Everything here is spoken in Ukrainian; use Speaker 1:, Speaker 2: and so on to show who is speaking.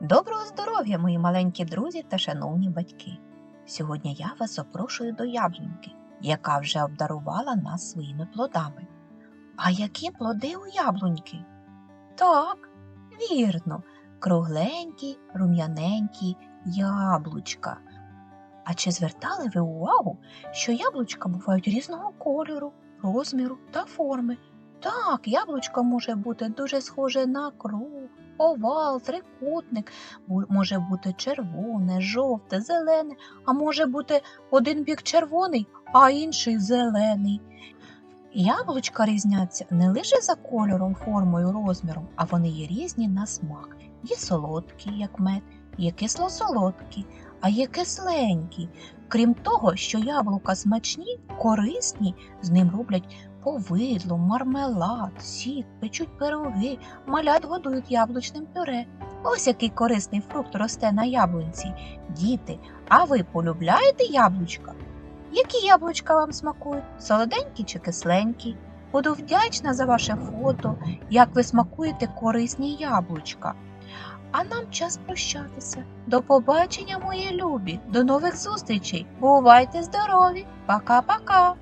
Speaker 1: Доброго здоров'я, мої маленькі друзі та шановні батьки! Сьогодні я вас запрошую до яблуньки, яка вже обдарувала нас своїми плодами. А які плоди у яблуньки? Так, вірно, кругленькі, рум'яненькі яблучка. А чи звертали ви увагу, що яблучка бувають різного кольору, розміру та форми? Так, яблучко може бути дуже схоже на круг, овал, трикутник, може бути червоне, жовте, зелене, а може бути один бік червоний, а інший зелений. Яблучка різняться не лише за кольором, формою, розміром, а вони є різні на смак. Є солодкі, як мед, є кисло-солодкі, а є кисленькі. Крім того, що яблука смачні, корисні, з ним роблять повидло, мармелад, сік, печуть пироги, малят годують яблучним пюре. Ось який корисний фрукт росте на яблунці. Діти, а ви полюбляєте яблучка? Які яблучка вам смакують? Солоденькі чи кисленькі? Буду вдячна за ваше фото, як ви смакуєте корисні яблучка. А нам час прощатися. До побачення, мої любі, до нових зустрічей. Бувайте здорові! Пока-пока!